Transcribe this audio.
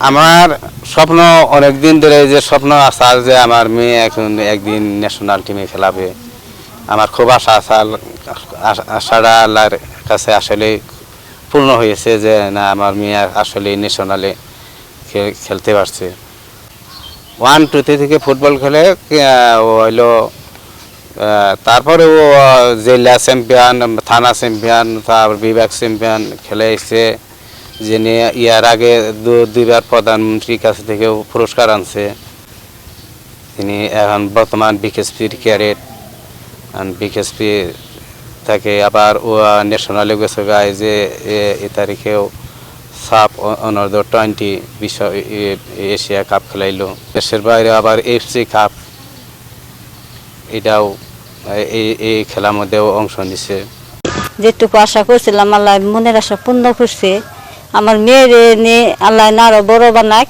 আমার স্বপ্ন অনেক দিন ধরে যে স্বপ্ন আছে যে আমার মেয়ে এখন একদিন ন্যাশনাল টিমে খেলাবে। আমার খুব আশা আশা- আশাটা আল্লাহর কাছে আসলে পূর্ণ হয়েছে যে না, আমার মেয়ে আসলে ন্যাশনালে খেলতে পারছে। ওয়ান টুতে থেকে ফুটবল খেলে হইল তারপরে ও জেলা চ্যাম্পিয়ন থানা চ্যাম্পিয়ন তারপর বিভাগ চ্যাম্পিয়ন খেলে এসছে। যিনি ইয়ার আগে দুইবার প্রধানমন্ত্রীর কাছ থেকেও পুরস্কার আনছে, তিনি এখন বর্তমান বিকেএসপির ক্যারেট বিকেএসপি তাকে আবার ও ন্যাশনালে গেছে গায়ে যে এ- তারিখেও সাপ অনর্ধ টোয়েন্টি বিশ্ব এশিয়া কাপ খেলাইলো। দেশের বাইরে আবার এফসি কাপ এটাও এই এই খেলার মধ্যেও অংশ নিছে। যেটুকু আশা করছিলাম, আল্লাহ মনের আশা পূর্ণ করছে। আমার মেয়ের নিয়ে আল্লাহ আরও বড় বানাক।